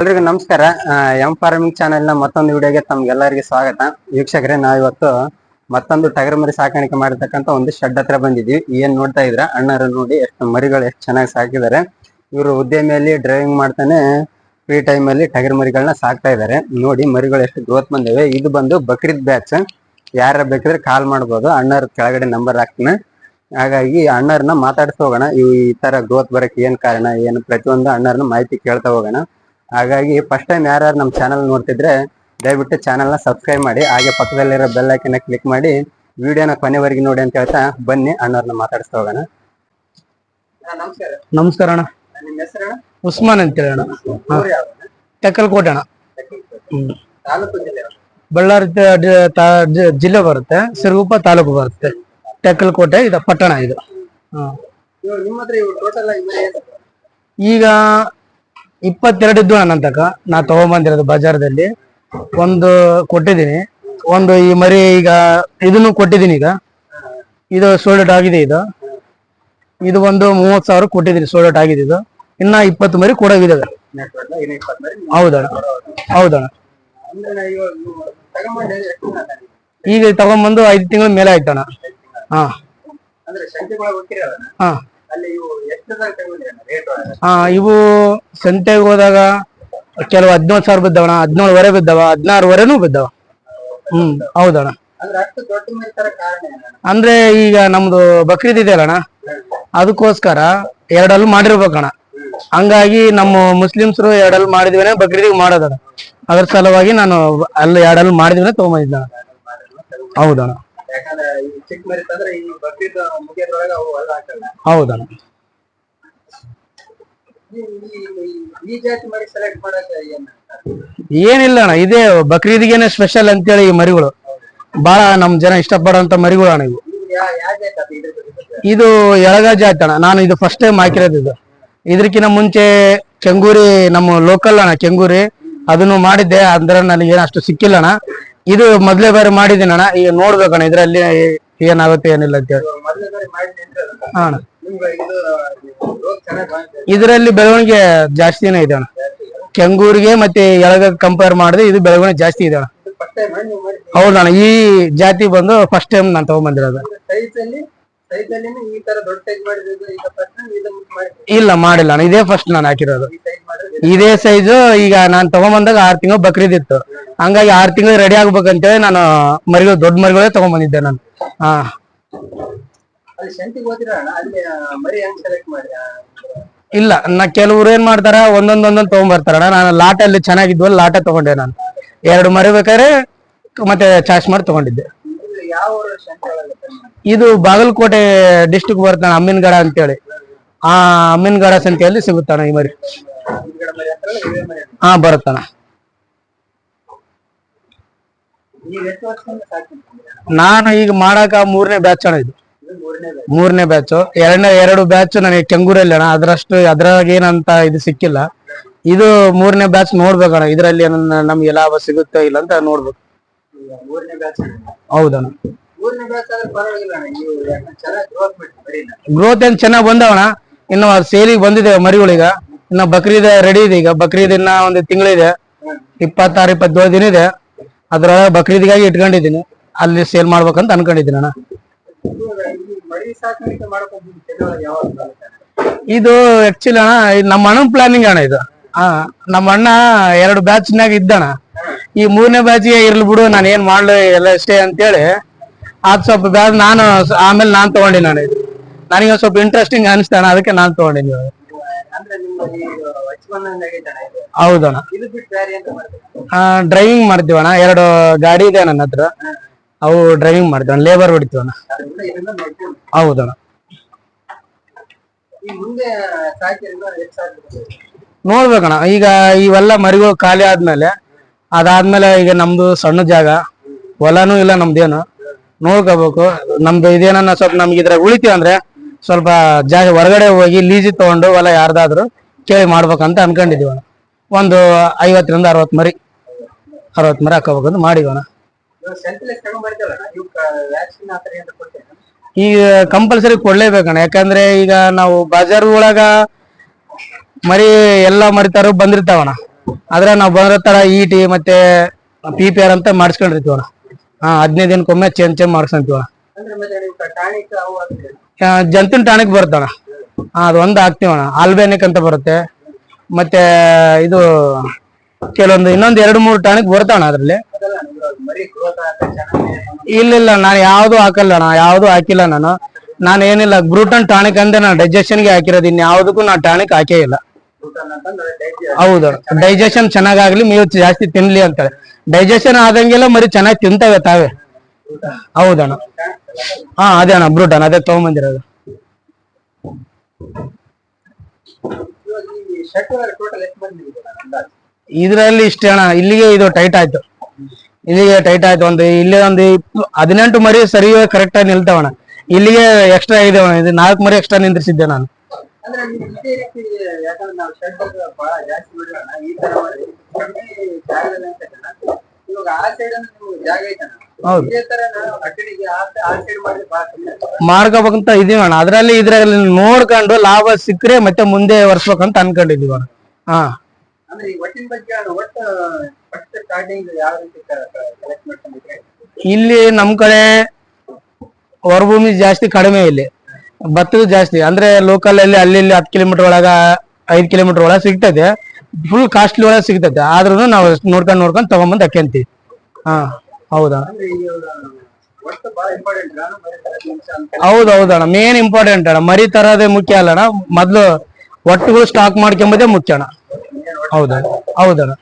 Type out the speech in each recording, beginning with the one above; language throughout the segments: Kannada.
ಎಲ್ರಿಗೂ ನಮಸ್ಕಾರ. ಎಂ ಫಾರ್ಮಿಂಗ್ ಚಾನೆಲ್ನ ಮತ್ತೊಂದು ವಿಡಿಯೋಗೆ ತಮ್ಗೆಲ್ಲರಿಗೆ ಸ್ವಾಗತ. ವೀಕ್ಷಕರೇ, ನಾವಿವತ್ತು ಮತ್ತೊಂದು ಟಗರ್ ಮರಿ ಸಾಕಾಣಿಕೆ ಮಾಡಿರ್ತಕ್ಕಂಥ ಒಂದು ಶೆಡ್ ಹತ್ರ ಬಂದಿದ್ವಿ ಏನ್ ನೋಡ್ತಾ ಇದ್ರ ಅಣ್ಣರು ನೋಡಿ ಎಷ್ಟು ಮರಿಗಳು ಎಷ್ಟು ಚೆನ್ನಾಗಿ ಸಾಕಿದ್ದಾರೆ. ಇವರು ಉದ್ಯಮಿಯಲ್ಲಿ ಡ್ರೈವಿಂಗ್ ಮಾಡ್ತಾನೆ ಫ್ರೀ ಟೈಮ್ ಅಲ್ಲಿ ಟಗರ್ ಮರಿಗಳನ್ನ ಸಾಕ್ತಾ ಇದ್ದಾರೆ. ನೋಡಿ, ಮರಿಗಳು ಎಷ್ಟು ಗ್ರೋತ್ ಬಂದಿವೆ. ಇದು ಬಂದು ಬಕ್ರೀದ್ ಬ್ಯಾಚ್. ಯಾರ ಬೇಕಿದ್ರೆ ಕಾಲ್ ಮಾಡ್ಬೋದು. ಅಣ್ಣರ ಕೆಳಗಡೆ ನಂಬರ್ ಹಾಕ್ತಾನೆ. ಹಾಗಾಗಿ ಅಣ್ಣರನ್ನ ಮಾತಾಡ್ತಾ ಹೋಗೋಣ ಈ ತರ ಗ್ರೋತ್ ಬರಕ್ಕೆ ಏನ್ ಕಾರಣ, ಏನು ಪ್ರತಿಯೊಂದು ಅಣ್ಣರನ್ನ ಮಾಹಿತಿ ಕೇಳ್ತಾ ಹೋಗೋಣ. ಹಾಗಾಗಿ ಫಸ್ಟ್ ಟೈಮ್ ಯಾರ್ಯಾರು ನಮ್ಮ ಚಾನಲ್ ನೋಡ್ತಿದ್ರೆ ದಯವಿಟ್ಟು ಚಾನಲ್ನ ಸಬ್ಸ್ಕ್ರೈಬ್ ಮಾಡಿ ಹಾಗೆ ಪಕ್ಕದಲ್ಲಿರೋ ಬೆಲ್ ಐಕನ್ನ ಕ್ಲಿಕ್ ಮಾಡಿ ವಿಡಿಯೋನ ಕೊನೆವರೆಗೆ ನೋಡಿ ಅಂತ ಹೇಳ್ತಾ ಬನ್ನಿ ಅಣ್ಣವ್ರನ್ನ ಮಾತಾಡಿಸ್ತಾ ಹೋಗೋಣ. ನಮಸ್ಕಾರ. ಅಣ್ಣ. ನಿಮ್ಮ ಹೆಸರು ಉಸ್ಮಾನ್ ಅಂತ ಹೇಳಿ ಅಣ್ಣ. ತೆಕ್ಕಲ್ಕೋಟೆ ಅಣ್ಣ. ಬಳ್ಳಾರಿ ಜಿಲ್ಲೆ ಬರುತ್ತೆ. ಸಿರುಗುಪ್ಪ ತಾಲೂಕು ಬರುತ್ತೆ. ತೆಕ್ಕಲ್ಕೋಟೆ ಇದು ಪಟ್ಟಣ ಇದು. ಈಗ ಇಪ್ಪತ್ತೆರಡು ಇದ್ದು ನನ್ನ ತಕ ನಾ ತಗೊಂಬಂದಿರೋದು ಬಜಾರದಲ್ಲಿ. ಒಂದು ಕೊಟ್ಟಿದ್ದೀನಿ. ಒಂದು ಈ ಮರಿ ಈಗ ಇದನ್ನು ಕೊಟ್ಟಿದ್ದೀನಿ ಈಗ. ಇದು ಸೋಲ್ಡ್ ಆಗಿದೆ ಇದು. ಇದು ಒಂದು ಮೂವತ್ತು ಸಾವಿರ ಕೊಟ್ಟಿದ್ದೀನಿ ಸೋಲ್ಡ್ ಆಗಿದೆ ಇದು. ಇನ್ನ ಇಪ್ಪತ್ತು ಮರಿ ಕೊಡೋದಿದೆ ಹೌದಣ್ಣ ಹೌದಣ್ಣ? ಈಗ ತಗೊಂಬಂದು ಐದು ತಿಂಗಳ ಮೇಲೆ ಆಯ್ತಣ್ಣ. ಹಾ. ಹಾ. ಇವು ಸಂತೆಗೆ ಹೋದಾಗ ಕೆಲವು ಹದಿನೇಳು ಸಾವಿರ ಬಿದ್ದವಣ ಹದಿನೇಳುವರೆ ಬಿದ್ದವ ಹದಿನಾರುವರೆನೂ ಬಿದ್ದವ. ಹ್ಮ್ ಹೌದಣ್ಣ? ಅಂದ್ರೆ ಈಗ ನಮ್ದು ಬಕ್ರೀದ್ ಇದೆಯಲ್ಲಣ್ಣ ಅದಕ್ಕೋಸ್ಕರ ಎರಡಲ್ಲಿ ಮಾಡಿರ್ಬೇಕಣ್ಣ. ಹಂಗಾಗಿ ನಮ್ಮ ಮುಸ್ಲಿಮ್ಸರು ಎರಡಲ್ಲಿ ಮಾಡಿದ್ವೇನೆ ಬಕ್ರೀದಿಗೆ ಮಾಡೋದಣ್ಣ. ಅದ್ರ ಸಲುವಾಗಿ ನಾನು ಅಲ್ಲಿ ಎರಡಲ್ಲಿ ಮಾಡಿದ್ವೇನೆ ತಗೊಂಬಂದಿದ್ದಣ್ಣ. ಹೌದಣ್ಣ. ಯಾಕಂದ್ರೆ ಈ ಚಿಕ್ಕ ಮರಿ ತಂದ್ರೆ ಈ ಬಕ್ರೀದ್ ಮುಗಿಯೋದ್ರೊಳಗೆ ಅವು ಹಾಕಲ್ಲ. ಹೌದಣ್ಣ ಈ- ಈ- ಈ- ಈ ಜಾತಿ ಮರಿ ಸೆಲೆಕ್ಟ್ ಮಾಡಕ್ಕೆ ಏನ್ ಏನಿಲ್ಲ ಅಣ್ಣ ಇದೇ ಬಕ್ರೀದ್ಗೇನೆ ಸ್ಪೆಷಲ್ ಅಂತೇಳಿ ಈ ಮರಿಗಳು. ಬಹಳ ನಮ್ ಜನ ಇಷ್ಟಪಡುವಂತ ಮರಿಗಳು ಅಣ್ಣ ಇವು? ಇದು ಎಳಗ ಜಾತಿ ಅಣ್ಣ ನಾನು ಇದು ಫಸ್ಟ್ ಟೈಮ್ ಹಾಕಿರೋದು ಇದು. ಇದಕ್ಕಿಂತ ಮುಂಚೆ ಕೆಂಗೂರಿ ನಮ್ಮ ಲೋಕಲ್ ಅಣ್ಣ ಕೆಂಗೂರಿ. ಅದನ್ನು ಮಾಡಿದ್ದೆ ಅಂದ್ರೆ ನನಗೇನು ಅಷ್ಟು ಸಿಕ್ಕಿಲ್ಲ ಅಣ್ಣ. ಇದು ಮೊದ್ಲೇ ಬಾರಿ ಮಾಡಿದ್ದೀನಿ ಅಣ್ಣ. ಈಗ ನೋಡ್ಬೇಕಣ್ಣ ಇದರಲ್ಲಿ ಏನಾಗುತ್ತೆ, ಏನಿಲ್ಲ ಅಂತೇಳಿ ಹೇಳಿ? ಅಣ್ಣ. ಇದರಲ್ಲಿ ಬೆಳವಣಿಗೆ ಜಾಸ್ತಿನೇ ಇದೆ ಕೆಂಗೂರಿಗೆ ಮತ್ತೆ ಎಳಗ ಕಂಪೇರ್ ಮಾಡಿದ್ರೆ ಇದು ಬೆಳವಣಿಗೆ ಜಾಸ್ತಿ ಇದೆ ಅಣ್ಣ. ಹೌದಣ್ಣ ಈ ಜಾತಿ ಬಂದು ಫಸ್ಟ್ ಟೈಮ್ ನಾನು ತಗೊಂಬಂದಿರೋದು. ಸೈಜ್ ಅಲ್ಲಿ ಈ ತರ ದೊಡ್ಡ ಸೈಜ್ ಮಾಡಿದ್ದು ಈಗ ಫಸ್ಟ್ ಟೈಮ್ ಇದನ್ನ ಮಾಡಿ ಇಲ್ಲ ಮಾಡಿಲ್ಲ ಇದೇ ಫಸ್ಟ್ ನಾನು ಹಾಕಿರೋದು. ಈ ಸೈಜ್ ಮಾಡಿದ್ರೆ ಇದೇ ಸೈಜು ಈಗ ನಾನ್ ತಗೊಂಬಂದಾಗ ಆರ್ ತಿಂಗಳು ಬಕ್ರೀದ್ ಇತ್ತು ಹಂಗಾಗಿ ಆರ್ ತಿಂಗಳು ರೆಡಿ ಆಗ್ಬೇಕಂತೇಳಿ ನಾನು ಮರಿಗಳು ದೊಡ್ಡ ಮರಿಗಳೇ ತಗೊಂಬಂದಿದ್ದೆ ನಾನು. ಹಾ. ಅಲ್ಲಿ ಶಂತಿಗೆ ಹೋದಿರ ಅಲ್ಲಿ ಮರಿ ಹೆಂಗ್ ಸೆಲೆಕ್ಟ್ ಮಾಡಿ ಆ, ಇಲ್ಲ ನಾ ಕೆಲವ್ರು ಏನ್ ಮಾಡ್ತಾರ ಒಂದೊಂದ್ ಒಂದೊಂದ್ ನಾನು ನಾನು ಲಾಟಲ್ಲಿ ಚೆನ್ನಾಗಿದ್ವಲ್ಲ ಲಾಟ ತಗೊಂಡೆ ನಾನು. ಎರಡು ಮರಿ ಬೇಕಾದ್ರೆ ಮತ್ತೆ ಚಾಯ್ಸ್ ಮಾಡಿ ತಗೊಂಡಿದ್ದೆ. ಇದು ಬಾಗಲಕೋಟೆ ಡಿಸ್ಟಿಕ್ ಬರ್ತಾನೆ ಅಮ್ಮಿನಗಡ ಅಂತೇಳಿ. ಆ ಅಮ್ಮಿನಗಡ ಸಂತೆಯಲ್ಲಿ ಸಿಗುತ್ತಾನ ಈ ಮರಿ. ಹಾ ಬರುತ್ತಾನ. ನಾನು ಈಗ ಮಾಡಾಕ ಮೂರನೇ ಬ್ಯಾಚ್ ಅಣ್ಣ ಇದು. ಮೂರನೇ ಬ್ಯಾಚ್. ಎರಡನೇ ಎರಡು ಬ್ಯಾಚ್ ನನಗೆ ಕೆಂಗೂರಲ್ಲಿ ಅಣ್ಣ. ಅದ್ರಷ್ಟು ಅದ್ರಾಗ ಏನಂತ ಇದು ಸಿಕ್ಕಿಲ್ಲ. ಇದು ಮೂರನೇ ಬ್ಯಾಚ್ ನೋಡ್ಬೇಕಣ್ಣ ಇದರಲ್ಲಿ ನಮ್ಗೆ ಲಾಭ ಸಿಗುತ್ತೆ ಇಲ್ಲ ಅಂತ ನೋಡ್ಬೇಕು. ಹೌದಣ್ಣ. ಗ್ರೋತ್ ಏನ್ ಚೆನ್ನಾಗ್ ಬಂದವಣ ಇನ್ನು ಸೇಲಿಗೆ ಬಂದಿದೆ ಮರಿಗಳೀಗ ಇನ್ನ ಬಕ್ರೀದ್ ರೆಡಿ ಇದೆ ಈಗ. ಬಕ್ರೀದ್ ಇನ್ನ ಒಂದು ತಿಂಗಳಿದೆ. ಇಪ್ಪತ್ತಾರು ಇಪ್ಪತ್ತೇಳು ದಿನ ಇದೆ. ಅದ್ರ ಬಕ್ರೀದಿಗಾಗಿ ಇಟ್ಕೊಂಡಿದ್ದೀನಿ. ಅಲ್ಲಿ ಸೇಲ್ ಮಾಡ್ಬೇಕಂತ ಅನ್ಕೊಂಡಿದ್ದೀನಿ ಅಣ್ಣ? ಇದು ಆಕ್ಚುಲಿ ಅಣ್ಣ ನಮ್ಮ ಅಣ್ಣನ ಪ್ಲಾನಿಂಗ್ ಅಣ್ಣ ಇದು. ನಮ್ಮ ಅಣ್ಣ ಎರಡು ಬ್ಯಾಚ್ನಾಗ ಇದ್ದಣ ಈ ಮೂರನೇ ಬ್ಯಾಚ್ಗೆ ಇರ್ಲಿ ಬಿಡು, ನಾನು ಏನ್ ಮಾಡ್ಲಿ ಎಲ್ಲ ಇಷ್ಟೇ ಅಂತೇಳಿ. ಅದ್ ಸ್ವಲ್ಪ ಬ್ಯಾಚ್ ನಾನು ಆಮೇಲೆ ನಾನು ತಗೊಂಡಿ ನಾನು ನನಗೆ ಸ್ವಲ್ಪ ಇಂಟ್ರೆಸ್ಟಿಂಗ್ ಅನಿಸ್ತಾಣ ಅದಕ್ಕೆ ನಾನು ತಗೊಂಡಿನಿ ಹೌದಣ್ಣ. ಡ್ರೈವಿಂಗ್ ಮಾಡ್ತೀವಣ್ಣ, ಎರಡು ಗಾಡಿ ಇದೆ ನನ್ನ ಹತ್ರ. ಅವು ಡ್ರೈವಿಂಗ್ ಮಾಡ್ತೀವಣ್ಣ ಲೇಬರ್ ಹೊಡಿತೀವಣ್ಣ ಹೌದಣ್ಣ. ನೋಡ್ಬೇಕಣ್ಣ, ಈಗ ಇವೆಲ್ಲ ಮರಿಗಳು ಖಾಲಿ ಆದ್ಮೇಲೆ ಅದಾದ್ಮೇಲೆ ಈಗ ನಮ್ದು ಸಣ್ಣ ಜಾಗ, ಹೊಲನೂ ಇಲ್ಲ ನಮ್ದೇನು. ನೋಡ್ಕೋಬೇಕು. ನಮ್ದು ಇದೇನ ಸ್ವಲ್ಪ ನಮ್ಗೆ ಇದ್ರಾಗ ಉಳಿತೀವಿ ಅಂದ್ರೆ ಸ್ವಲ್ಪ ಜಾಗ ಹೊರಗಡೆ ಹೋಗಿ ಲೀಜಿ ತಗೊಂಡು ಹೊಲ ಯಾರ್ದಾದ್ರು ಕೇಳಿ ಮಾಡ್ಬೇಕಂತ ಅನ್ಕೊಂಡಿದೀವಣ ಒಂದು ಐವತ್ತರಿಂದ ಅರವತ್ ಮರಿ ಅರವತ್ ಮರಿ ಹಾಕೋಬೇಕಂತ ಮಾಡಿವಣ ಈಗ ಕಂಪಲ್ಸರಿ ಕೊಡ್ಲೇಬೇಕಣ್ಣ ಯಾಕಂದ್ರೆ ಈಗ ನಾವು ಬಜಾರ್ ಒಳಗ ಮರಿ ಎಲ್ಲಾ ಮರಿತಾರು ಬಂದಿರ್ತಾವಣ್ಣ. ಆದ್ರೆ ನಾವು ಬಂದ್ರ ತರ ಇಟಿ ಮತ್ತೆ ಪಿ ಪಿ ಆರ್ ಅಂತ ಮಾಡಿಸ್ಕೊಂಡಿರ್ತೀವಿ ಅಣ್ಣ. ಹಾ ಹದಿನೈದು ದಿನಕ್ಕೊಮ್ಮೆ ಚೇಂಜ್ ಚೇಂಜ್ ಮಾಡಿಸ್ಕೊಂತೀವಿ ಅಣ್ಣ. ಜಂತುನ್ ಟಾನಿಕ್ ಬರುತ್ತಣ್ಣ ಅದು ಒಂದು ಹಾಕ್ತೀವಣ್ಣ ಆಲ್ಬೇನಿಕ್ ಅಂತ ಬರುತ್ತೆ. ಮತ್ತೆ ಇದು ಕೆಲವೊಂದು ಇನ್ನೊಂದು ಎರಡು ಮೂರು ಟಾನಿಕ್ ಬರ್ತಾಣ ಅದ್ರಲ್ಲಿ. ಇಲ್ಲ ಇಲ್ಲ ನಾನು ಯಾವ್ದು ಹಾಕಲ್ಲ ಅಣ್ಣ. ಯಾವ್ದು ಹಾಕಿಲ್ಲ ನಾನು. ನಾನು ಏನಿಲ್ಲ ಗ್ರೂಟನ್ ಟಾನಿಕ್ ಅಂದ್ರೆ ನಾನು ಡೈಜೆಷನ್ಗೆ ಹಾಕಿರೋದು. ಇನ್ ಯಾವ್ದಕ್ಕೂ ನಾನು ಟಾನಿಕ್ ಹಾಕೇ ಇಲ್ಲ. ಹೌದು. ಡೈಜೆಷನ್ ಚೆನ್ನಾಗಾಗ್ಲಿ ಮೇವು ಜಾಸ್ತಿ ತಿನ್ಲಿ ಅಂತಾರೆ ಡೈಜೆಷನ್ ಆದಂಗೆಲ್ಲ ಮರಿ ಚೆನ್ನಾಗಿ ತಿಂತವೆ ತಾವೇ. ಹೌದಣ್ಣ. ಹಾ ಅದೇ ಅಣ್ಣ ಬ್ರೂಟನ್ ಅದೇ ತಗೊಂಬಂದಿರೋದು. ಇದ್ರಲ್ಲಿ ಇಷ್ಟೇ ಅಣ್ಣ ಇಲ್ಲಿಗೆ ಇದು ಟೈಟ್ ಆಯ್ತು. ಇಲ್ಲಿಗೆ ಟೈಟ್ ಆಯ್ತು ಒಂದು ಇಲ್ಲಿ ಒಂದು ಹದಿನೆಂಟು ಮರಿ ಸರಿ ಕರೆಕ್ಟ್ ಆಗಿ ನಿಲ್ತಾವಣ್ಣ. ಇಲ್ಲಿಗೆ ಎಕ್ಸ್ಟ್ರಾ ಇದೆ ಅಣ್ಣ ಇದು ನಾಲ್ಕು ಮರಿ ಎಕ್ಸ್ಟ್ರಾ ನಿಂದ್ರಿಸಿದ್ದೆ ನಾನು. ಅಂದ್ರೆ ಬಂತ ಇದೇ ರೀತಿ ಯಾಕಂದ್ರೆ ನಾವು ಶರ್ಟ್ ಬಹಳ ಜಾಸ್ತಿ ಬಿಡೋಣ ಈ ತರ ಮಾಡಿ ಕಮ್ಮಿ ಜಾಗದಲ್ಲಿ ಅಂತ ಜನ ಇವಾಗ ಆ ಸೈಡ್ ಅಂದ್ರೆ ನಿಮ್ಗೆ ಜಾಗ ಐತಣ್ಣ ಹೌದು. ಇದೇ ತರ ನಾವು ಆ ಆ ಆ ಸೈಡ್ ಮಾಡಿದ್ರೆ ಬಹಳ ಕಮ್ಮಿ ಆಗ್ತದೆ. ಮಾಡ್ಕೋಬೇಕಂತ ಇದೀವಿ ಅಣ್ಣ. ಅದ್ರಲ್ಲಿ ಇದ್ರಲ್ಲಿ ನೋಡ್ಕೊಂಡು ಲಾಭ ಸಿಕ್ಕರೆ ಮತ್ತೆ ಮುಂದೆ ವರ್ಷಬೇಕಂತ ಅನ್ಕೊಂಡಿದೀವಿ ಅಣ್ಣ. ಹಾ. ಅಂದ್ರೆ ಈ ಒಟ್ಟಿನ ಬಗ್ಗೆ ಅಣ್ಣ ಒಟ್ಟು ಫಸ್ಟ್ ಸ್ಟಾರ್ಟಿಂಗ್ ಯಾವ ರೀತಿ ಸೆಲೆಕ್ಟ್ ಮಾಡ್ಕೊಂಡಿದ್ರೆ ಇಲ್ಲಿ ನಮ್ ಕಡೆ ಹೊರಭೂಮಿ ಜಾಸ್ತಿ ಕಡಿಮೆ ಇಲ್ಲಿ. ಭತ್ತದ ಜಾಸ್ತಿ. ಅಂದ್ರೆ ಲೋಕಲ್ ಅಲ್ಲಿ ಅಲ್ಲಿ, ಇಲ್ಲಿ ಹತ್ತು ಕಿಲೋಮೀಟರ್ ಒಳಗ, ಐದ್ ಕಿಲೋಮೀಟರ್ ಒಳಗ ಸಿಗ್ತದೆ. ಫುಲ್ ಕಾಸ್ಟ್ಲಿ ಒಳಗ ಸಿಗ್ತದೆ. ಆದ್ರೂ ನಾವು ನೋಡ್ಕೊಂಡ್ ನೋಡ್ಕೊಂಡ್ ತಗೊಂಬಂದ್ ಹಾಕ್ಯಂತೀವಿ. ಹಾ, ಹೌದಾ? ಹೌದು ಹೌದಣ್ಣ ಮೇನ್ ಇಂಪಾರ್ಟೆಂಟ್ ಅಣ್ಣ. ಮರಿ ತರೋದೇ ಮುಖ್ಯ ಅಲ್ಲಣ್ಣ ಮೊದ್ಲು ಒಟ್ಟುಗಳು ಸ್ಟಾಕ್ ಮಾಡ್ಕೊಂಬುದೇ ಮುಖ್ಯ ಅಣ್ಣ. ಹೌದಣ್ಣ ಹೌದಣ್ಣ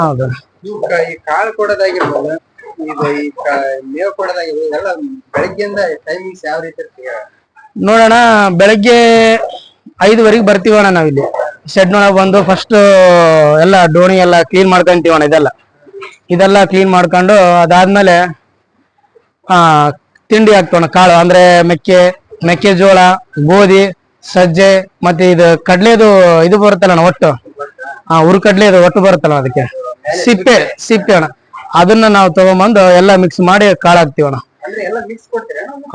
ಹೌದಣ್ಣ ಕಾಳು ಕೊಡೋದಾಗಿರ್ಬೋದು. ನೋಡೋಣ, ಬೆಳಗ್ಗೆ ಐದುವರೆಗೆ ಬರ್ತೀವಣ್ಣ ನಾವಿಲ್ಲಿ ಶೆಡ್ ಒಳಗೆ ಬಂದು ಫಸ್ಟ್ ಎಲ್ಲ ಡೋಣಿ ಎಲ್ಲ ಕ್ಲೀನ್ ಮಾಡ್ಕೊಂತೀವಣ್ಣ ಇದೆಲ್ಲ. ಇದೆಲ್ಲ ಕ್ಲೀನ್ ಮಾಡ್ಕೊಂಡು ಅದಾದ್ಮೇಲೆ, ಆ, ತಿಂಡಿ ಹಾಕ್ತೋಣ ಕಾಳು, ಅಂದ್ರೆ ಮೆಕ್ಕೆ ಮೆಕ್ಕೆಜೋಳ ಗೋಧಿ, ಸಜ್ಜೆ, ಮತ್ತೆ ಇದು ಕಡ್ಲೆದು ಇದು ಬರುತ್ತಲ್ಲ ಒಟ್ಟು. ಹಾ ಹುರ್ಕಡ್ಲೆದು ಒಟ್ಟು ಬರುತ್ತಲ್ಲ ಅದಕ್ಕೆ. ಸಿಪ್ಪೆ ಸಿಪ್ಪೆ ಅಣ್ಣ. ಅದನ್ನ ನಾವು ತಗೊಂಬಂದು ಎಲ್ಲ ಮಿಕ್ಸ್ ಮಾಡಿ ಕಾಳು ಹಾಕ್ತಿವಣ್ಣ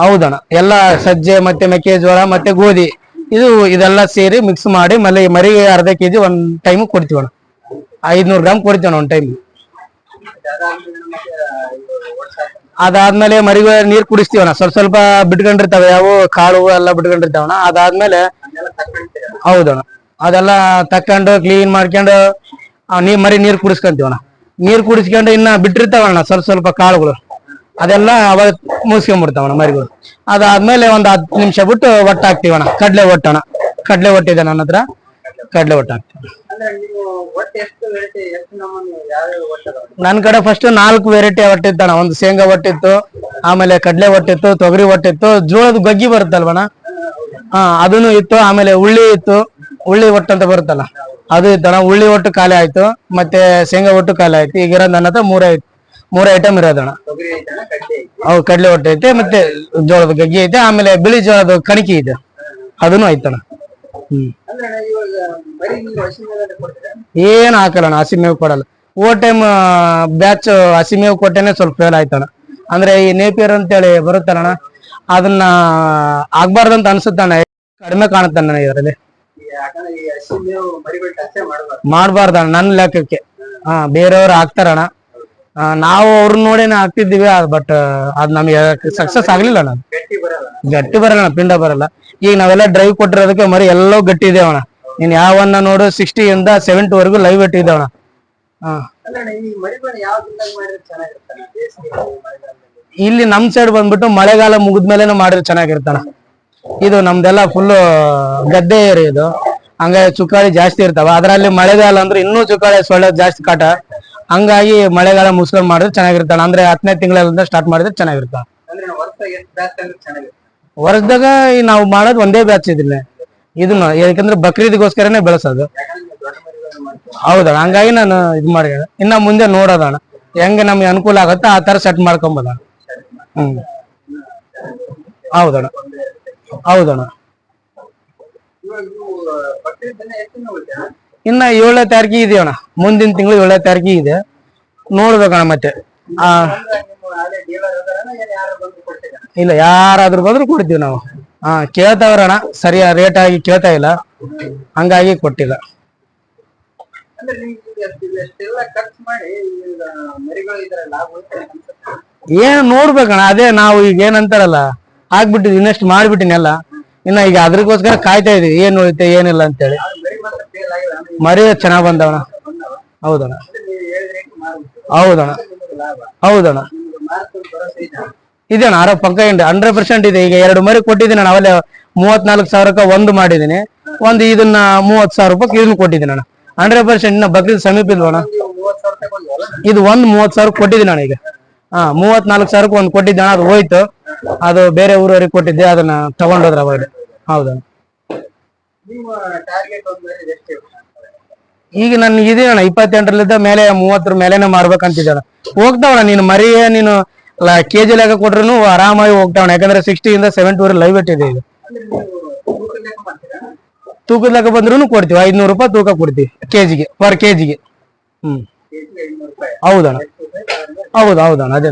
ಹೌದಣ್ಣ. ಎಲ್ಲ ಸಜ್ಜೆ ಮತ್ತೆ ಮೆಕ್ಕೆಜೋಳ ಮತ್ತೆ ಗೋಧಿ ಇದು ಇದೆಲ್ಲ ಸೇರಿ ಮಿಕ್ಸ್ ಮಾಡಿ ಮಲ್ಲಿ ಮರಿಗೆ ಅರ್ಧ ಕೆಜಿ ಒಂದ್ ಟೈಮ್ ಕೊಡ್ತೀವಣ್ಣ. ಐದ್ನೂರು ಗ್ರಾಮ್ ಕೊಡ್ತೀವಣ್ಣ ಒಂದ್ ಟೈಮ್ ಅದಾದ್ಮೇಲೆ. ಮರಿಗೆ ನೀರ್ ಕುಡಿಸ್ತೀವಣ್ಣ. ಸ್ವಲ್ಪ ಸ್ವಲ್ಪ ಬಿಟ್ಕೊಂಡಿರ್ತಾವೆ. ಯಾವ ಕಾಳು ಎಲ್ಲ ಬಿಟ್ಕೊಂಡಿರ್ತಾವಣ್ಣ. ಅದಾದ್ಮೇಲೆ ಹೌದಣ್ಣ. ಅದೆಲ್ಲ ತಕೊಂಡು ಕ್ಲೀನ್ ಮಾಡ್ಕೊಂಡು ನೀರ್ ಮರಿ ನೀರ್ ಕುಡಿಸ್ಕೊಂತೀವಣ್ಣ. ನೀರ್ ಕುಡಿಸ್ಕೊಂಡು ಇನ್ನ ಬಿಟ್ಟಿರ್ತಾವಣ್ಣ ಸ್ವಲ್ಪ ಸ್ವಲ್ಪ ಕಾಳುಗಳು. ಅದೆಲ್ಲ ಅವಾಗ ಮುಗಿಸ್ಕೊಂಡ್ಬಿಡ್ತಾವಣ್ಣ ಮರಿಗಳು. ಅದಾದ್ಮೇಲೆ ಒಂದ್ ಹತ್ತು ನಿಮಿಷ ಬಿಟ್ಟು ಒಟ್ಟು ಹಾಕ್ತೀವಣ್ಣ ಕಡ್ಲೆ ಒಟ್ಟಣ. ಕಡ್ಲೆ ಒಟ್ಟಿದೆ ನನ್ನ ಹತ್ರ. ಕಡ್ಲೆ ಒಟ್ಟು ಹಾಕ್ತೀವಿ ನನ್ ಕಡೆ ಫಸ್ಟ್ ನಾಲ್ಕು ವೆರೈಟಿ ಒಟ್ಟಿತ್ತಣ ಒಂದು ಶೇಂಗಾ ಒಟ್ಟಿತ್ತು, ಆಮೇಲೆ ಕಡ್ಲೆ ಒಟ್ಟಿತ್ತು, ತೊಗರಿ ಒಟ್ಟಿತ್ತು. ಜೋಳದ ಗಗ್ಗಿ ಬರುತ್ತಲ್ವಣ್ಣ? ಹಾ ಅದನ್ನು ಇತ್ತು, ಆಮೇಲೆ ಉಳ್ಳಿ ಇತ್ತು. ಉಳ್ಳಿ ಒಟ್ಟಂತ ಬರುತ್ತಲ್ಲ? ಅದು ಇತ್ತಣ್ಣ ಉಳ್ಳಿ ಒಟ್ಟು ಖಾಲಿ ಆಯ್ತು, ಮತ್ತೆ ಶೇಂಗಾ ಒಟ್ಟು ಖಾಲಿ ಆಯ್ತು. ಈಗ ಇರೋದು ನನ್ನ ಹತ್ರ ಮೂರೇ ಮೂರ್ ಐಟಮ್ ಇರೋದಣ್ಣ ಅವು ಕಡ್ಲೆ ಒಟ್ಟು ಐತೆ, ಮತ್ತೆ ಜೋಳದ ಗಗ್ಗಿ ಐತೆ, ಆಮೇಲೆ ಬಿಳಿ ಜೋಳದ ಕಣಕಿ ಇದೆ. ಅದನ್ನು ಐತಣ್ಣ ಹ್ಮ್. ಏನ್ ಹಾಕಲ್ಲಣ್ಣ ಹಸಿ ಮೇವು ಕೊಡಲ್ಲ. ಓ ಟೈಮ್ ಬ್ಯಾಚ್ ಹಸಿ ಮೇವು ಕೊಟ್ಟೆನೆ ಸ್ವಲ್ಪ ಫೇಲ್ ಆಯ್ತಣ್ಣ ಅಂದ್ರೆ ಈ ನೇಪಿಯರ್ ಅಂತೇಳಿ ಬರುತ್ತಲ್ಲಣ್ಣ ಅದನ್ನ ಆಗ್ಬಾರ್ದಂತ ಅನ್ಸುತ್ತಣ್ಣ ಕಡಿಮೆ ಕಾಣುತ್ತಣ್ಣ ಇದರಲ್ಲಿ. ಮಾಡಬಾರ್ದು. ಮಾಡಬಾರ್ದಣ್ಣ ನನ್ನ ಲೆಕ್ಕಕ್ಕೆ. ಹಾ. ಬೇರೆಯವ್ರು ಹಾಕ್ತಾರಣ್ಣ. ನಾವು ಅವ್ರನ್ನ ನೋಡೇನೆ ಹಾಕ್ತಿದ್ದೀವಿ ಬಟ್ ಅದ್ ನಮಗೆ ಸಕ್ಸಸ್ ಆಗ್ಲಿಲ್ಲ ಅಣ್ಣ. ಗಟ್ಟಿ ಬರಲ್ಲ. ಪಿಂಡ ಬರಲ್ಲ. ಈಗ ನಾವೆಲ್ಲ ಡ್ರೈವ್ ಕೊಟ್ಟಿರೋದಕ್ಕೆ ಮರಿ ಎಲ್ಲೋ ಗಟ್ಟಿ ಇದೆ ಅಣ್ಣ. ನೀನ್ ಯಾವನ್ನ ನೋಡು ಸಿಕ್ಸ್ಟಿ ಇಂದ ಸೆವೆಂಟಿ ವರೆಗೂ ಲೈವ್ ಗಟ್ಟಿ ಅಣ್ಣ. ಇಲ್ಲಿ ನಮ್ ಸೈಡ್ ಬಂದ್ಬಿಟ್ಟು ಮಳೆಗಾಲ ಮುಗಿದ್ಮೇಲೆ ಮಾಡಿದ್ರೆ ಚೆನ್ನಾಗಿರ್ತಾನ ಇದು ನಮ್ದೆಲ್ಲ ಫುಲ್ ಗದ್ದೆ ಏರಿ ಇದು. ಹಂಗಾಗಿ ಚುಕ್ಕಾಳಿ ಜಾಸ್ತಿ ಇರ್ತಾವ. ಅದ್ರಲ್ಲಿ ಮಳೆಗಾಲ ಅಂದ್ರೆ ಇನ್ನೂ ಚುಕ್ಕಾಳಿ ಸೊಳ್ಳೆ ಜಾಸ್ತಿ ಕಾಟ. ಹಂಗಾಗಿ ಮಳೆಗಾಲ ಮುಸ್ಲಿಂ ಮಾಡಿದ್ರೆ ಚೆನ್ನಾಗಿರ್ತಾನ ಅಂದ್ರೆ ಹತ್ತನೇ ತಿಂಗಳಿಂದ ಸ್ಟಾರ್ಟ್ ಮಾಡಿದ್ರೆ ಚೆನ್ನಾಗಿರುತ್ತೆ ವರ್ಷದಾಗ ಈ ನಾವು ಮಾಡೋದು ಒಂದೇ ಬ್ಯಾಚ್ ಇದಿಲ್ಲ ಇದನ್ನ ಯಾಕಂದ್ರೆ ಬಕ್ರೀದ್ಗೋಸ್ಕರನೇ ಬೆಳೆಸೋದು. ಹೌದಾ ಹಂಗಾಗಿ ನಾನು ಇದು ಮಾಡಿ ಇನ್ನ ಮುಂದೆ ನೋಡೋದಣ್ಣ ಹೆಂಗೆ ನಮ್ಗೆ ಅನುಕೂಲ ಆಗುತ್ತೆ ಆ ತರ ಸೆಟ್ ಮಾಡ್ಕೊಂಬೋದ ಹ್ಮ್. ಹೌದಣ್ಣ. ಹೌದಣ್ಣ. ಅಣ್ಣ? ಇನ್ನ ಏಳನೇ ತಾರೀಕಿಗೆ ಇದೆಯಣ್ಣ ಮುಂದಿನ ತಿಂಗಳು ಏಳನೇ ತಾರೀಕಿಗೆ ಇದೆ. ನೋಡ್ಬೇಕಣ್ಣ ಮತ್ತೆ. ಆ, ಇಲ್ಲ, ಯಾರಾದ್ರೂ ಬಂದ್ರು ಕೊಡ್ತೀವಿ ನಾವು. ಹಾ ಕೇಳ್ತಾವ್ರಣ ಸರಿಯ ರೇಟ್ ಆಗಿ ಕೇಳ್ತಾ ಇಲ್ಲ. ಹಂಗಾಗಿ ಕೊಟ್ಟಿಲ್ಲ. ಏನ್ ನೋಡ್ಬೇಕಣ್ಣ, ಅದೇ ನಾವು ಈಗ ಏನಂತಾರಲ್ಲ. ಆಗ್ಬಿಟ್ಟಿದ್ ಇನ್ನಷ್ಟು ಮಾಡ್ಬಿಟ್ಟಿನಿ ಎಲ್ಲ ಇನ್ನ ಈಗ ಅದ್ರಗೋಸ್ಕರ ಕಾಯ್ತಾ ಇದೀವಿ, ಏನ್ ಉಳಿತೆ ಏನಿಲ್ಲ ಅಂತೇಳಿ. ಹೇಳಿ ಮರಿ ಚೆನ್ನಾಗ್ ಬಂದವಣ ಹೌದಣ ಹೌದಣ್ಣ. ಹೌದಣ ಇದೇಣ ಆರೋ ಪಕ್ಕ ಹಂಡ್ರೆಡ್ ಪರ್ಸೆಂಟ್ ಇದೆ. ಈಗ ಎರಡು ಮರಿ ಕೊಟ್ಟಿದ್ದೀನಿ ನಾನು ಅವಲ್ಲೇ ಮೂವತ್ನಾಲ್ಕು ಸಾವಿರಕ್ಕ ಒಂದು ಮಾಡಿದ್ದೀನಿ. ಒಂದು ಇದನ್ನ ಮೂವತ್ ಸಾವಿರ ರೂಪಾಯಿ ಇದನ್ನ ಕೊಟ್ಟಿದ್ದೀನಿ ಅಣ್ಣ. ಹಂಡ್ರೆಡ್ ಪರ್ಸೆಂಟ್ ಇನ್ನ ಬಕ್ರೀದ್ ಸಮೀಪ ಇಲ್ವಣ ಇದು ಒಂದ್ ಮೂವತ್ ಸಾವಿರ ಕೊಟ್ಟಿದ್ದೀನಿ ನಾನು ಈಗ. ಹಾ, ಮೂವತ್ನಾಲ್ಕು ಸಾವಿರಕ್ಕೆ ಒಂದು ಕೊಟ್ಟಿದ್ದೆ ಅದು ಹೋಯ್ತು, ಅದು ಬೇರೆ ಊರವರಿಗೆ ಕೊಟ್ಟಿದ್ದೆ, ಅದನ್ನ ತಗೊಂಡೋದ್ರ ಅವಾಗ. ಹೌದು. ಈಗ ನನ್ ಇದೆ ಅಣ್ಣ ಇಪ್ಪತ್ತೆಂಟರಲ್ಲಿದ್ದ ಮೇಲೆ ಮೂವತ್ತರ ಮೇಲೆನೆ ಮಾರ್ಬೇಕಂತಿದ್ದೆ ಹೋಗ್ತಾವಣ ನೀನು ಮರಿ, ನೀನು ಕೆಜಿ ಲೆಕ್ಕ ಕೊಟ್ರು ಆರಾಮಾಗಿ ಹೋಗ್ತಾವಣ ಯಾಕಂದ್ರೆ ಸಿಕ್ಸ್ಟಿ ಇಂದ ಸೆವೆಂಟಿ ವರೆಗೆ ಲೈವ್ ಇಟ್ಟಿದೆ ಇದು ತೂಕದ ಲೆಕ್ಕ ಬಂದ್ರು ಕೊಡ್ತೀವಿ, ಐದ್ನೂರು ರೂಪಾಯಿ ತೂಕ ಕೊಡ್ತೀವಿ, ಕೆಜಿಗೆ ಪರ್ ಕೆಜಿಗೆ. ಹ್ಮ್. ಕೆಜಿಗೆ ಐನೂರು ರೂಪಾಯಿ ಹೌದಣ್ಣ. ಹೌದು, ಹೌದಣ್ಣ, ಅದೇ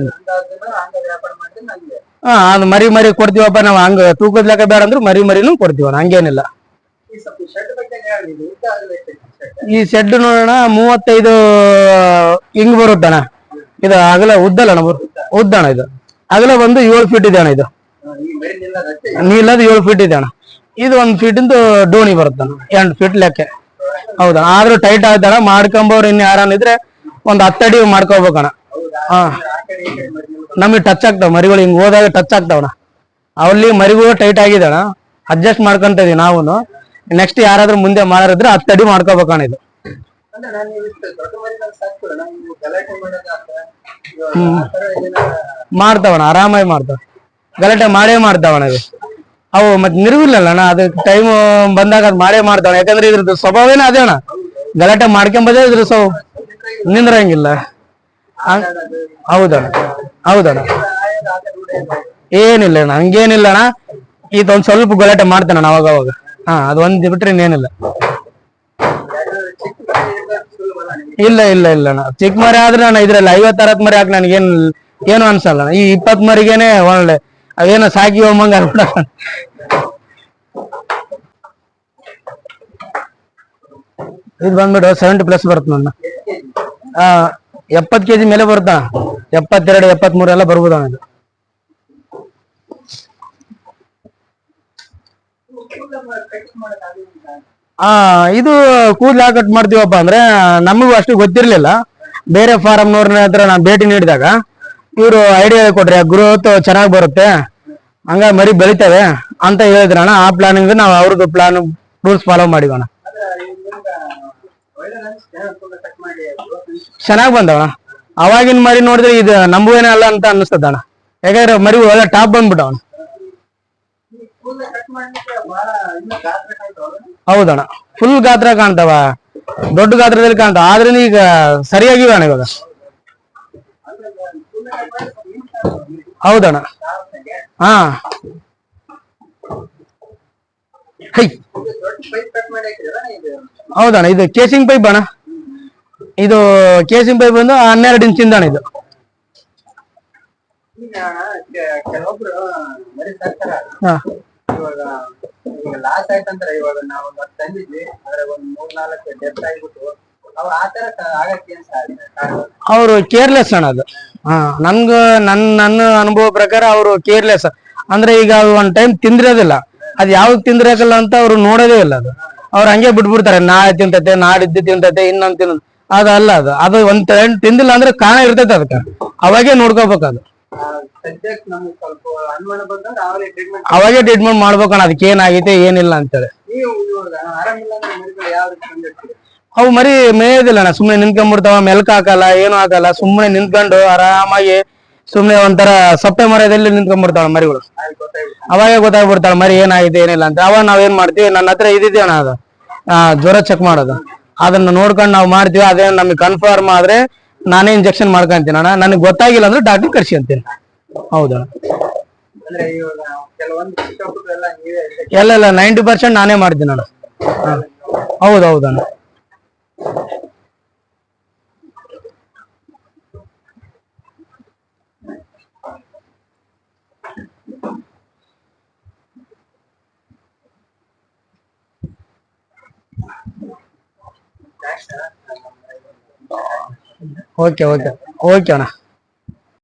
ಹಾ, ಅದು ಮರಿ ಮರಿ ಕೊಡ್ತೀವಪ್ಪ ನಾವು ಹಂಗ ತೂಕದ ಲೆಕ್ಕ ಬೇಡ ಅಂದ್ರೆ ಮರಿ ಮರಿನು ಕೊಡ್ತೀವಣ್ಣ ಹಂಗೇನಿಲ್ಲ. ಈ ಶೆಡ್ ನೋಡೋಣ, ಮೂವತ್ತೈದು, ಹಿಂಗ್ ಬರುತ್ತಣ್ಣ. ಇದು ಅಗಲ ಉದ್ದಲ್ಲ ಉದ್ದಣ ಇದು. ಅಗಲ ಬಂದು ಏಳು ಫೀಟ್ ಇದೆ ಅಣ್ಣ ಇದು. ನೀಲದ ಏಳು ಫೀಟ್ ಇದೆ ಅಣ್ಣ. ಇದು ಒಂದ್ ಫೀಟ್ ಇಂದ ಡೋಣಿ ಬರುತ್ತಣ್ಣ, ಎಂಟು ಫೀಟ್ ಲೆಕ್ಕ. ಹೌದಾ ಆದ್ರೂ ಟೈಟ್ ಆಗ್ದಣ ಮಾಡ್ಕೊಂಬೋರು ಇನ್ನು ಯಾರನ್ನಿದ್ರೆ ಒಂದ್ ಹತ್ತಡಿ ಮಾಡ್ಕೋಬೇಕಣ್ಣ. ಹೌದಾ ಹಾ. ನಮಗೆ ಟಚ್ ಆಗ್ತಾವ, ಮರಿಗಳು ಹಿಂಗ್ ಹೋದಾಗ ಟಚ್ ಆಗ್ತಾವಣ ಅವಲ್ಲಿ ಮರಿಗಳು ಟೈಟ್ ಆಗಿದಣ ಅಡ್ಜಸ್ಟ್ ಮಾಡ್ಕೊಂತ ಇದೀವಿ ನಾವು ನೆಕ್ಸ್ಟ್ ಯಾರಾದ್ರೂ ಮುಂದೆ ಮಾಡಿದ್ರೆ ಹತ್ತಡಿ ಮಾಡ್ಕೋಬೇಕಣ್ಣ ಇದು. ಮಾಡ್ತಾವಣ ಆರಾಮಾಗಿ ಮಾಡ್ತಾವ. ಗಲಾಟೆ ಮಾಡೇ ಮಾಡ್ತಾವಣ ಇದು. ಅವು ಮತ್ ನಿರ್ವಿಲ್ಲಣ್ಣ ಅದಕ್ಕೆ ಟೈಮ್ ಬಂದಾಗ ಅದ್ ಮಾಡೇ ಮಾಡ್ತಾವ ಯಾಕಂದ್ರೆ ಇದ್ರದ್ದು ಸ್ವಭಾವನೇ ಅದೇ ಅಣ್ಣ. ಗಲಾಟೆ ಮಾಡ್ಕೊಂಬದೇ ಇದ್ರ ಸ್ವ ನಿಂದ್ರಂಗಿಲ್ಲ ಹೌದಣ್ಣ ಹೌದಣ್ಣ. ಏನಿಲ್ಲ ಅಣ್ಣ, ಹಂಗೇನಿಲ್ಲ ಅಣ್ಣ ಇದೊಂದ್ ಸ್ವಲ್ಪ ಗಲಾಟೆ ಮಾಡ್ತಾನ ಅವಾಗ ಅವಾಗ ಹಾ, ಅದು ಒಂದ್ ಬಿಟ್ರೆ ಇನ್ನೇನಿಲ್ಲ. ಇಲ್ಲ ಇಲ್ಲ ಇಲ್ಲ ಅಣ್ಣ ಚಿಕ್ಕ ಮರಿ ಆದ್ರೆ ಅಣ್ಣ ಇದ್ರಲ್ಲಿ ಐವತ್ ಅರವತ್ ಮರಿ ಹಾಕಿ ನನಗೇನ್ ಏನು ಅನ್ಸಲ್ಲ. ಈ ಇಪ್ಪತ್ ಮರಿಗೇನೆ ಒಳ್ಳೆ, ಅವೇನೋ ಸಾಕಿ ಅನ್ಬಿಡ ಇದು ಬಂದ್ಬಿಟ್ಟು ಸೆವೆಂಟಿ ಪ್ಲಸ್ ಬರುತ್ತೆ ನನ್ನ ಎಪ್ಪತ್ ಕೆಜಿ ಮೇಲೆ ಬರುತ್ತಾ? ಎಪ್ಪತ್ತೆರಡು ಎಪ್ಪತ್ ಮೂರು ಎಲ್ಲ ಬರ್ಬೋದು ಇದು ಆ, ಇದು ಕೂದಲು ಕಟ್ ಮಾಡ್ತೀವಪ್ಪ ಅಂದ್ರೆ, ನಮಗೂ ಅಷ್ಟು ಗೊತ್ತಿರ್ಲಿಲ್ಲ. ಬೇರೆ ಫಾರಂನವ್ರ ಹತ್ರ ನಾನು ಭೇಟಿ ನೀಡಿದಾಗ, ಇವರು ಐಡಿಯಾ ಕೊಟ್ರೆ ಗ್ರೋತ್ ಚೆನ್ನಾಗಿ ಬರುತ್ತೆ, ಹಂಗ ಮರಿ ಬೆಳಿತವೆ ಅಂತ ಹೇಳಿದ್ರಣ್ಣ. ಆ ಪ್ಲಾನಿಂಗ್ ನಾವು ಅವ್ರದ್ದು ಪ್ಲಾನ್ ರೂಲ್ಸ್ ಫಾಲೋ ಮಾಡಿವಣ್ಣ ಆದ್ರೆ ಇವಾಗ ಒಳ್ಳೆ ಅನ್ಸುತ್ತೆ ಫುಲ್ ಕಟ್ ಮಾಡಿ ಚೆನ್ನಾಗಿ ಬಂದವಣ ಅವಾಗಿನ ಮರಿ ನೋಡಿದ್ರೆ ಇದು ನಂಬುವೇನೇ ಅಲ್ಲ ಅಂತ ಅನ್ನಿಸ್ತದಣ್ಣ ಯಾಕಂದ್ರೆ ಮರಿ ಒಳ್ಳೆ ಟಾಪ್ ಬಂದ್ಬಿಟ್ಟವಣ ಹೌದಣ್ಣ. ಫುಲ್ ಗಾತ್ರ ಕಾಣ್ತಾವ. ದೊಡ್ಡ ಗಾತ್ರದಲ್ಲಿ ಕಾಣ್ತಾವ. ಆದ್ರಿಂದ ಈಗ ಸರಿಯಾಗಿ ಅಣ್ಣ ಇವಾಗ. ಹೌದಣ್ಣ. ಹಾ. ಹೈ. ಹೌದಣ್ಣ ಇದು ಕೇಸಿಂಗ್ ಪೈಪ್ ಅಣ್ಣ. ಇದು ಕೇಸಿಂಗ್ ಪೈಪ್ ಬಂದು ಹನ್ನೆರಡು ಇಂಚಿಂದ ಅಣ್ಣ ಇದು. ಹಾ. ಇವಾಗ ಈಗ ಲಾಸ್ ಆಯ್ತಂದ್ರೆ ಇವಾಗ ನಾವು ಮತ್ತೆ ತಂದಿದ್ವಿ ಆದ್ರೆ ಒಂದ್ ಮೂರ್ ನಾಲ್ಕು ಡೆತ್ ಆಗಿಬಿಟ್ಟು ಆತರ ಆಗಕ್ಕೆ ಅವರು ಕೇರ್ಲೆಸ್ ಅಣ್ಣ ಅದು. ಹಾ ನನ್ಗ ನನ್ ನನ್ನ ಅನುಭವ ಪ್ರಕಾರ ಅವರು ಕೇರ್ಲೆಸ್ ಅಂದ್ರೆ ಈಗ ಒಂದ್ ಟೈಮ್ ತಿಂದಿರೋದಿಲ್ಲ. ಅದ್ ಯಾವಾಗ ತಿಂದ್ರಕಲ್ಲ ಅಂತ ಅವ್ರು ನೋಡೋದೇ ಇಲ್ಲ ಅದು. ಅವ್ರು ಹಂಗೆ ಬಿಟ್ಬಿಡ್ತಾರೆ ನಾಳೆ ತಿಂತತೆ, ನಾಡಿದ್ದು ತಿಂತತೆ, ಇನ್ನೊಂದ್ ತಿನ್ನ ಅಲ್ಲ ಅದು. ಅದು ಒಂದ್ ತಿಂದಿಲ್ಲ ಅಂದ್ರೆ ಕಾರಣ ಇರ್ತೈತೆ ಅದಕ್ಕೆ. ಅವಾಗೆ ನೋಡ್ಕೋಬೇಕು ಅದು. ಅವಾಗೆ ಟ್ರೀಟ್ಮೆಂಟ್ ಮಾಡ್ಬೇಕಣ್ಣ ಅದಕ್ಕೆ ಏನಾಗೈತೆ, ಏನಿಲ್ಲ ಅಂತೇಳಿ. ಅವು ಮರಿ ಮೇಯೋದಿಲ್ಲ ಸುಮ್ನೆ ನಿಂತ್ಕೊಂಡ್ಬಿಡ್ತಾವ, ಮೆಲ್ಕ್ ಹಾಕಲ್ಲ, ಏನು ಹಾಕಲ್ಲ, ಸುಮ್ನೆ ನಿಂತ್ಕೊಂಡು ಆರಾಮಾಗಿ ಸುಮ್ನೆ ಒಂಥರ ಸೊಪ್ಪೆ ಮರದಲ್ಲಿ ನಿಂತ್ಕೊಂಡ್ಬಿಡ್ತಾವ ಮರಿಗಳು. ಅವಾಗ ಗೊತ್ತಾಗ್ಬಿಡ್ತಾಳ ಮರಿ ಏನಾಗಿದೆ ಏನಿಲ್ಲ ಅಂತ. ಅವಾಗ ನಾವೇನ್ ಮಾಡ್ತೀವಿ ನನ್ನ ಹತ್ರ ಇದಿದೆ ಅಣ್ಣ ಅದು? ಜ್ವರ ಚೆಕ್ ಮಾಡೋದು. ಅದನ್ನ ನೋಡ್ಕೊಂಡು ನಾವು ಮಾಡ್ತೀವಿ ಅದೇ ನಮಗೆ ಕನ್ಫರ್ಮ್ ಆದ್ರೆ ನಾನೇ ಇಂಜೆಕ್ಷನ್ ಮಾಡ್ಕೊಂತೀನಿ ಅಣ್ಣ. ನನಗೆ ಗೊತ್ತಾಗಿಲ್ಲ ಅಂದ್ರೆ ಡಾಕ್ಟರ್ ಕರ್ಸಿ ಅಂತೀನಿ. ಹೌದಾ ನೀವೇ ಎಲ್ಲ ಇಲ್ಲ ನೈಂಟಿ ಪರ್ಸೆಂಟ್ ನಾನೇ ಮಾಡ್ತೀನಿ ಅಣ್ಣ. ಹಾ. ஓகே ஓகே ஓகேண்ணா